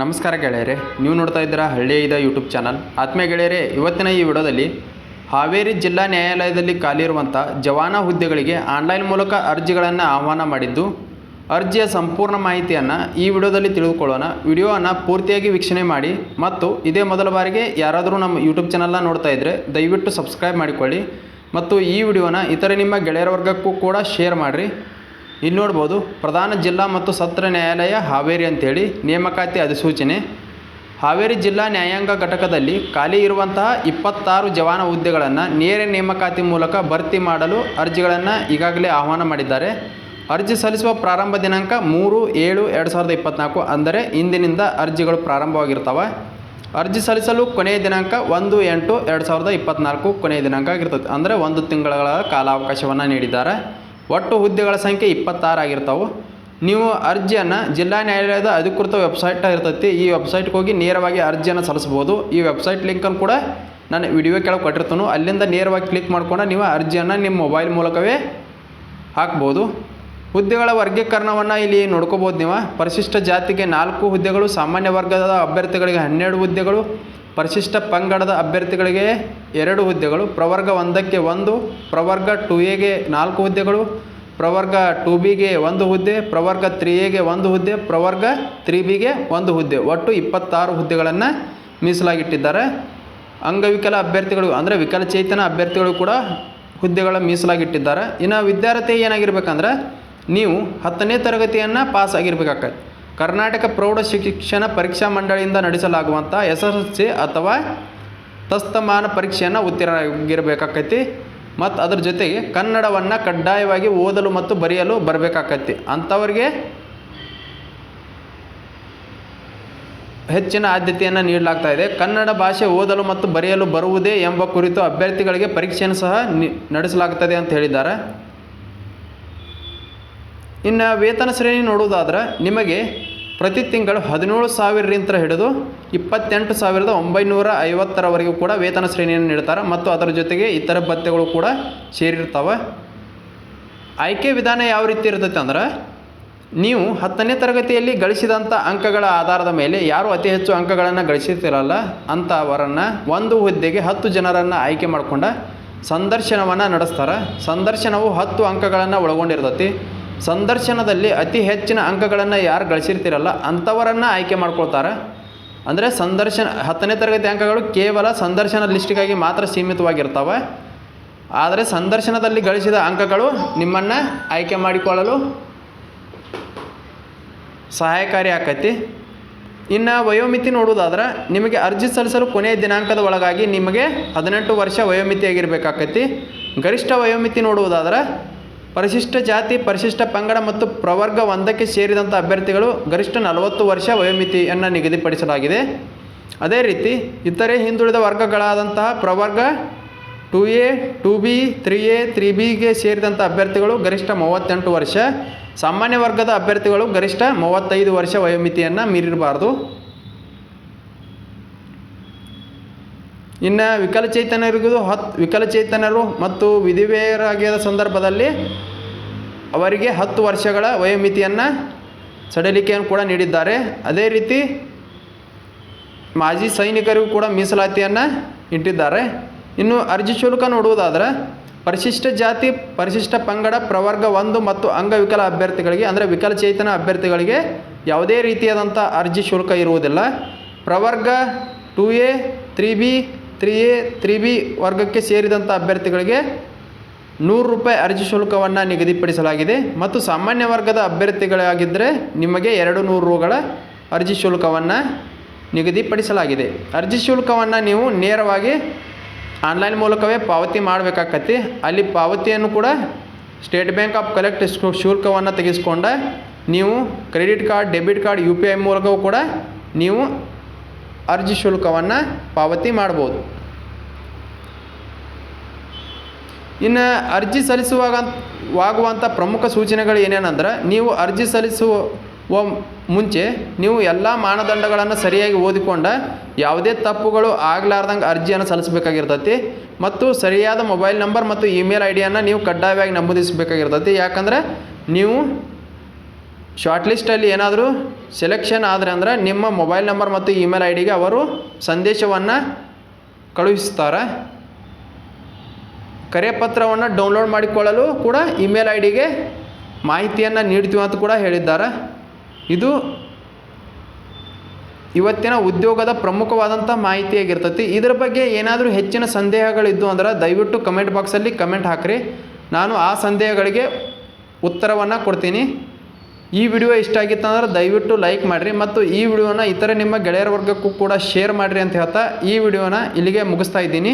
ನಮಸ್ಕಾರ ಗೆಳೆಯರೆ, ನೀವು ನೋಡ್ತಾ ಇದ್ದೀರಾ ಇದ ಯೂಟ್ಯೂಬ್ ಚಾನಲ್ ಆತ್ಮೀಯ ಗೆಳೆಯರೆ, ಇವತ್ತಿನ ಈ ವಿಡಿಯೋದಲ್ಲಿ ಹಾವೇರಿ ಜಿಲ್ಲಾ ನ್ಯಾಯಾಲಯದಲ್ಲಿ ಖಾಲಿ ಇರುವಂಥ ಜವಾನ ಹುದ್ದೆಗಳಿಗೆ ಆನ್ಲೈನ್ ಮೂಲಕ ಅರ್ಜಿಗಳನ್ನು ಆಹ್ವಾನ ಮಾಡಿದ್ದು, ಅರ್ಜಿಯ ಸಂಪೂರ್ಣ ಮಾಹಿತಿಯನ್ನು ಈ ವಿಡಿಯೋದಲ್ಲಿ ತಿಳಿದುಕೊಳ್ಳೋಣ. ವಿಡಿಯೋವನ್ನು ಪೂರ್ತಿಯಾಗಿ ವೀಕ್ಷಣೆ ಮಾಡಿ ಮತ್ತು ಇದೇ ಮೊದಲ ಬಾರಿಗೆ ಯಾರಾದರೂ ನಮ್ಮ ಯೂಟ್ಯೂಬ್ ಚಾನಲ್ನ ನೋಡ್ತಾ ಇದ್ದರೆ ದಯವಿಟ್ಟು ಸಬ್ಸ್ಕ್ರೈಬ್ ಮಾಡಿಕೊಳ್ಳಿ ಮತ್ತು ಈ ವಿಡಿಯೋನ ಇತರೆ ನಿಮ್ಮ ಗೆಳೆಯರ ವರ್ಗಕ್ಕೂ ಕೂಡ ಶೇರ್ ಮಾಡಿರಿ. ಇಲ್ಲಿ ನೋಡ್ಬೋದು, ಪ್ರಧಾನ ಜಿಲ್ಲಾ ಮತ್ತು ಸತ್ರ ನ್ಯಾಯಾಲಯ ಹಾವೇರಿ ಅಂತೇಳಿ ನೇಮಕಾತಿ ಅಧಿಸೂಚನೆ. ಹಾವೇರಿ ಜಿಲ್ಲಾ ನ್ಯಾಯಾಂಗ ಘಟಕದಲ್ಲಿ ಖಾಲಿ ಇರುವಂತಹ ಇಪ್ಪತ್ತಾರು ಜವಾನ ಹುದ್ದೆಗಳನ್ನು ನೇರ ನೇಮಕಾತಿ ಮೂಲಕ ಭರ್ತಿ ಮಾಡಲು ಅರ್ಜಿಗಳನ್ನು ಈಗಾಗಲೇ ಆಹ್ವಾನ ಮಾಡಿದ್ದಾರೆ. ಅರ್ಜಿ ಸಲ್ಲಿಸುವ ಪ್ರಾರಂಭ ದಿನಾಂಕ ಮೂರು ಏಳು ಎರಡು ಸಾವಿರದ ಇಪ್ಪತ್ತ್ನಾಲ್ಕು ಅಂದರೆ ಇಂದಿನಿಂದ ಅರ್ಜಿಗಳು ಪ್ರಾರಂಭವಾಗಿರ್ತವೆ. ಅರ್ಜಿ ಸಲ್ಲಿಸಲು ಕೊನೆಯ ದಿನಾಂಕ ಒಂದು ಎಂಟು ಎರಡು ಸಾವಿರದ ಇಪ್ಪತ್ತ್ನಾಲ್ಕು ಕೊನೆಯ ದಿನಾಂಕ ಆಗಿರ್ತದೆ, ಅಂದರೆ ಒಂದು ತಿಂಗಳ ಕಾಲಾವಕಾಶವನ್ನು ನೀಡಿದ್ದಾರೆ. ಒಟ್ಟು ಹುದ್ದೆಗಳ ಸಂಖ್ಯೆ ಇಪ್ಪತ್ತಾರು ಆಗಿರ್ತಾವೆ. ನೀವು ಅರ್ಜಿಯನ್ನು ಜಿಲ್ಲಾ ನ್ಯಾಯಾಲಯದ ಅಧಿಕೃತ ವೆಬ್ಸೈಟ್ ಇರ್ತೈತಿ, ಈ ವೆಬ್ಸೈಟ್ಗೆ ಹೋಗಿ ನೇರವಾಗಿ ಅರ್ಜಿಯನ್ನು ಸಲ್ಲಿಸ್ಬೋದು ಈ ವೆಬ್ಸೈಟ್ ಲಿಂಕನ್ನು ಕೂಡ ನಾನು ವಿಡಿಯೋ ಕೆಳಗೆ ಕೊಟ್ಟಿರ್ತಾನು. ಅಲ್ಲಿಂದ ನೇರವಾಗಿ ಕ್ಲಿಕ್ ಮಾಡ್ಕೊಂಡು ನೀವು ಅರ್ಜಿಯನ್ನು ನಿಮ್ಮ ಮೊಬೈಲ್ ಮೂಲಕವೇ ಹಾಕ್ಬೋದು. ಹುದ್ದೆಗಳ ವರ್ಗೀಕರಣವನ್ನು ಇಲ್ಲಿ ನೋಡ್ಕೋಬೋದು ನೀವು. ಪರಿಶಿಷ್ಟ ಜಾತಿಗೆ ನಾಲ್ಕು ಹುದ್ದೆಗಳು, ಸಾಮಾನ್ಯ ವರ್ಗದ ಅಭ್ಯರ್ಥಿಗಳಿಗೆ ಹನ್ನೆರಡು ಹುದ್ದೆಗಳು ಪರಿಶಿಷ್ಟ ಪಂಗಡದ ಅಭ್ಯರ್ಥಿಗಳಿಗೆ ಎರಡು ಹುದ್ದೆಗಳು, ಪ್ರವರ್ಗ ಒಂದಕ್ಕೆ ಒಂದು, ಪ್ರವರ್ಗ ಟು ಎಗೆ ನಾಲ್ಕು ಹುದ್ದೆಗಳು, ಪ್ರವರ್ಗ ಟು ಬಿಗೆ ಒಂದು ಹುದ್ದೆ, ಪ್ರವರ್ಗ ತ್ರೀ ಎಗೆ ಒಂದು ಹುದ್ದೆ, ಪ್ರವರ್ಗ ತ್ರೀ ಬಿಗೆ ಒಂದು ಹುದ್ದೆ. ಒಟ್ಟು ಇಪ್ಪತ್ತಾರು ಹುದ್ದೆಗಳನ್ನು ಮೀಸಲಾಗಿಟ್ಟಿದ್ದಾರೆ. ಅಂಗವಿಕಲ ಅಭ್ಯರ್ಥಿಗಳು ಅಂದರೆ ವಿಕಲಚೇತನ ಅಭ್ಯರ್ಥಿಗಳು ಕೂಡ ಹುದ್ದೆಗಳ ಮೀಸಲಾಗಿಟ್ಟಿದ್ದಾರೆ. ಇನ್ನು ವಿದ್ಯಾರ್ಥಿ ಏನಾಗಿರ್ಬೇಕಂದ್ರೆ, ನೀವು ಹತ್ತನೇ ತರಗತಿಯನ್ನು ಪಾಸ್ ಆಗಿರ್ಬೇಕಾಗತ್ತೆ. ಕರ್ನಾಟಕ ಪ್ರೌಢ ಶಿಕ್ಷಣ ಪರೀಕ್ಷಾ ಮಂಡಳಿಯಿಂದ ನಡೆಸಲಾಗುವಂಥ ಎಸ್ ಎಸ್ ಎಲ್ ಸಿ ಅಥವಾ ತಸ್ತಮಾನ ಪರೀಕ್ಷೆಯನ್ನು ಉತ್ತೀರ್ಣರಾಗಿರ್ಬೇಕಾಕೈತಿ ಮತ್ತು ಅದ್ರ ಜೊತೆಗೆ ಕನ್ನಡವನ್ನು ಕಡ್ಡಾಯವಾಗಿ ಓದಲು ಮತ್ತು ಬರೆಯಲು ಬರಬೇಕಾಕೈತಿ. ಅಂಥವ್ರಿಗೆ ಹೆಚ್ಚಿನ ಆದ್ಯತೆಯನ್ನು ನೀಡಲಾಗ್ತಾ ಇದೆ. ಕನ್ನಡ ಭಾಷೆ ಓದಲು ಮತ್ತು ಬರೆಯಲು ಬರುವುದೇ ಎಂಬ ಕುರಿತು ಅಭ್ಯರ್ಥಿಗಳಿಗೆ ಪರೀಕ್ಷೆಯನ್ನು ಸಹ ನಡೆಸಲಾಗುತ್ತದೆ ಅಂತ ಹೇಳಿದ್ದಾರೆ. ಇನ್ನು ವೇತನ ಶ್ರೇಣಿ ನೋಡುವುದಾದ್ರೆ ನಿಮಗೆ ಪ್ರತಿ ತಿಂಗಳು ಹದಿನೇಳು ಸಾವಿರದಿಂದ ಹಿಡಿದು ಇಪ್ಪತ್ತೆಂಟು ಸಾವಿರದ ಒಂಬೈನೂರ ಐವತ್ತರವರೆಗೂ ಕೂಡ ವೇತನ ಶ್ರೇಣಿಯನ್ನು ನೀಡ್ತಾರೆ. ಮತ್ತು ಅದರ ಜೊತೆಗೆ ಇತರ ಭತ್ಯೆಗಳು ಕೂಡ ಸೇರಿರ್ತವೆ. ಆಯ್ಕೆ ವಿಧಾನ ಯಾವ ರೀತಿ ಇರ್ತೈತೆ ಅಂದ್ರೆ ನೀವು ಹತ್ತನೇ ತರಗತಿಯಲ್ಲಿ ಗಳಿಸಿದಂಥ ಅಂಕಗಳ ಆಧಾರದ ಮೇಲೆ ಯಾರು ಅತಿ ಹೆಚ್ಚು ಅಂಕಗಳನ್ನು ಗಳಿಸುತ್ತಿರಲ್ಲ ಅಂಥವರನ್ನು ಒಂದು ಹುದ್ದೆಗೆ ಹತ್ತು ಜನರನ್ನು ಆಯ್ಕೆ ಮಾಡಿಕೊಂಡ ಸಂದರ್ಶನವನ್ನು ನಡೆಸ್ತಾರೆ. ಸಂದರ್ಶನವು ಹತ್ತು ಅಂಕಗಳನ್ನು ಒಳಗೊಂಡಿರ್ತೈತಿ. ಸಂದರ್ಶನದಲ್ಲಿ ಅತಿ ಹೆಚ್ಚಿನ ಅಂಕಗಳನ್ನು ಯಾರು ಗಳಿಸಿರ್ತಿರಲ್ಲ ಅಂಥವರನ್ನು ಆಯ್ಕೆ ಮಾಡ್ಕೊಳ್ತಾರೆ. ಅಂದರೆ ಸಂದರ್ಶನ ಹತ್ತನೇ ತರಗತಿ ಅಂಕಗಳು ಕೇವಲ ಸಂದರ್ಶನ ಲಿಸ್ಟಿಗಾಗಿ ಮಾತ್ರ ಸೀಮಿತವಾಗಿರ್ತವೆ. ಆದರೆ ಸಂದರ್ಶನದಲ್ಲಿ ಗಳಿಸಿದ ಅಂಕಗಳು ನಿಮ್ಮನ್ನು ಆಯ್ಕೆ ಮಾಡಿಕೊಳ್ಳಲು ಸಹಾಯಕಾರಿ ಆಕೈತಿ. ಇನ್ನು ವಯೋಮಿತಿ ನೋಡುವುದಾದ್ರೆ ನಿಮಗೆ ಅರ್ಜಿ ಸಲ್ಲಿಸಲು ಕೊನೆಯ ದಿನಾಂಕದ ಒಳಗಾಗಿ ನಿಮಗೆ ಹದಿನೆಂಟು ವರ್ಷ ವಯೋಮಿತಿ ಆಗಿರಬೇಕಾಕೈತಿ ಗರಿಷ್ಠ ವಯೋಮಿತಿ ನೋಡುವುದಾದ್ರೆ ಪರಿಶಿಷ್ಟ ಜಾತಿ, ಪರಿಶಿಷ್ಟ ಪಂಗಡ ಮತ್ತು ಪ್ರವರ್ಗ ಒಂದಕ್ಕೆ ಸೇರಿದಂಥ ಅಭ್ಯರ್ಥಿಗಳು ಗರಿಷ್ಠ ನಲವತ್ತು ವರ್ಷ ವಯೋಮಿತಿಯನ್ನು ನಿಗದಿಪಡಿಸಲಾಗಿದೆ. ಅದೇ ರೀತಿ ಇತರೆ ಹಿಂದುಳಿದ ವರ್ಗಗಳಾದಂತಹ ಪ್ರವರ್ಗ two A, two B, three A, three ಬಿಗೆ ಸೇರಿದಂಥ ಅಭ್ಯರ್ಥಿಗಳು ಗರಿಷ್ಠ ಮೂವತ್ತೆಂಟು ವರ್ಷ. ಸಾಮಾನ್ಯ ವರ್ಗದ ಅಭ್ಯರ್ಥಿಗಳು ಗರಿಷ್ಠ ಮೂವತ್ತೈದು ವರ್ಷ ವಯೋಮಿತಿಯನ್ನು ಮೀರಿರಬಾರ್ದು. ಇನ್ನು ವಿಕಲಚೇತನರಿಗೂ ಹತ್ತು ವಿಕಲಚೇತನರು ಮತ್ತು ವಿಧಿವೆಯರಾಗಿದ್ದ ಸಂದರ್ಭದಲ್ಲಿ ಅವರಿಗೆ ಹತ್ತು ವರ್ಷಗಳ ವಯೋಮಿತಿಯನ್ನು ಸಡಿಲಿಕೆಯನ್ನು ಕೂಡ ನೀಡಿದ್ದಾರೆ. ಅದೇ ರೀತಿ ಮಾಜಿ ಸೈನಿಕರಿಗೂ ಕೂಡ ಮೀಸಲಾತಿಯನ್ನು ಇಟ್ಟಿದ್ದಾರೆ. ಇನ್ನು ಅರ್ಜಿ ಶುಲ್ಕ ನೋಡುವುದಾದರೆ, ಪರಿಶಿಷ್ಟ ಜಾತಿ, ಪರಿಶಿಷ್ಟ ಪಂಗಡ, ಪ್ರವರ್ಗ ಒಂದು ಮತ್ತು ಅಂಗವಿಕಲ ಅಭ್ಯರ್ಥಿಗಳಿಗೆ, ಅಂದರೆ ವಿಕಲಚೇತನ ಅಭ್ಯರ್ಥಿಗಳಿಗೆ ಯಾವುದೇ ರೀತಿಯಾದಂಥ ಅರ್ಜಿ ಶುಲ್ಕ ಇರುವುದಿಲ್ಲ. ಪ್ರವರ್ಗ two A three B three A, three B ವರ್ಗಕ್ಕೆ ಸೇರಿದಂಥ ಅಭ್ಯರ್ಥಿಗಳಿಗೆ ನೂರು ರೂಪಾಯಿ ಅರ್ಜಿ ಶುಲ್ಕವನ್ನು ನಿಗದಿಪಡಿಸಲಾಗಿದೆ. ಮತ್ತು ಸಾಮಾನ್ಯ ವರ್ಗದ ಅಭ್ಯರ್ಥಿಗಳಾಗಿದ್ದರೆ ನಿಮಗೆ ಎರಡು ನೂರು ರೂಗಳ ಅರ್ಜಿ ಶುಲ್ಕವನ್ನು ನಿಗದಿಪಡಿಸಲಾಗಿದೆ. ಅರ್ಜಿ ಶುಲ್ಕವನ್ನು ನೀವು ನೇರವಾಗಿ ಆನ್ಲೈನ್ ಮೂಲಕವೇ ಪಾವತಿ ಮಾಡಬೇಕಾಕತಿ ಅಲ್ಲಿ ಪಾವತಿಯನ್ನು ಕೂಡ ಸ್ಟೇಟ್ ಬ್ಯಾಂಕ್ ಆಫ್ ಕಲೆಕ್ಟ್ ಶುಲ್ಕವನ್ನು ತೆಗೆಸ್ಕೊಂಡ ನೀವು credit card, debit card, U P I ಮೂಲಕವೂ ಕೂಡ ನೀವು ಅರ್ಜಿ ಶುಲ್ಕವನ್ನು ಪಾವತಿ ಮಾಡ್ಬೋದು. ಇನ್ನು ಅರ್ಜಿ ಸಲ್ಲಿಸುವಾಗ ವಾಗುವಂಥ ಪ್ರಮುಖ ಸೂಚನೆಗಳು ಏನೇನಂದ್ರೆ, ನೀವು ಅರ್ಜಿ ಸಲ್ಲಿಸುವ ಮುಂಚೆ ನೀವು ಎಲ್ಲ ಮಾನದಂಡಗಳನ್ನು ಸರಿಯಾಗಿ ಓದಿಕೊಂಡ ಯಾವುದೇ ತಪ್ಪುಗಳು ಆಗಲಾರ್ದಂಗೆ ಅರ್ಜಿಯನ್ನು ಸಲ್ಲಿಸಬೇಕಾಗಿರ್ತೈತಿ ಮತ್ತು ಸರಿಯಾದ ಮೊಬೈಲ್ ನಂಬರ್ ಮತ್ತು ಇಮೇಲ್ ಐ ಡಿಯನ್ನು ನೀವು ಕಡ್ಡಾಯವಾಗಿ ನಮೂದಿಸಬೇಕಾಗಿರ್ತೈತಿ. ಯಾಕಂದರೆ ನೀವು ಶಾರ್ಟ್ ಲಿಸ್ಟಲ್ಲಿ ಏನಾದರೂ ಸೆಲೆಕ್ಷನ್ ಆದರೆ ಅಂದ್ರೆ ನಿಮ್ಮ ಮೊಬೈಲ್ ನಂಬರ್ ಮತ್ತು ಇಮೇಲ್ ಐ ಡಿಗೆ ಅವರು ಸಂದೇಶವನ್ನು ಕಳುಹಿಸ್ತಾರೆ. ಕರೆಪತ್ರವನ್ನು ಡೌನ್ಲೋಡ್ ಮಾಡಿಕೊಳ್ಳಲು ಕೂಡ ಇಮೇಲ್ ಐ ಡಿಗೆ ಮಾಹಿತಿಯನ್ನು ನೀಡ್ತೀವಿ ಅಂತ ಕೂಡ ಹೇಳಿದ್ದಾರೆ. ಇದು ಇವತ್ತಿನ ಉದ್ಯೋಗದ ಪ್ರಮುಖವಾದಂಥ ಮಾಹಿತಿಯಾಗಿರ್ತೈತಿ. ಇದರ ಬಗ್ಗೆ ಏನಾದರೂ ಹೆಚ್ಚಿನ ಸಂದೇಹಗಳಿದ್ದು ಅಂದ್ರೆ ದಯವಿಟ್ಟು ಕಮೆಂಟ್ ಬಾಕ್ಸಲ್ಲಿ ಕಮೆಂಟ್ ಹಾಕಿರಿ. ನಾನು ಆ ಸಂದೇಹಗಳಿಗೆ ಉತ್ತರವನ್ನು ಕೊಡ್ತೀನಿ. ಈ ವಿಡಿಯೋ ಇಷ್ಟ ಆಗಿತ್ತು ಅಂದ್ರೆ ದಯವಿಟ್ಟು ಲೈಕ್ ಮಾಡಿರಿ ಮತ್ತು ಈ ವಿಡಿಯೋನ ಇತರ ನಿಮ್ಮ ಗೆಳೆಯರ ವರ್ಗಕ್ಕೂ ಕೂಡ ಶೇರ್ ಮಾಡಿರಿ ಅಂತ ಹೇಳ್ತಾ ಈ ವಿಡಿಯೋನ ಇಲ್ಲಿಗೆ ಮುಗಿಸ್ತಾ ಇದ್ದೀನಿ.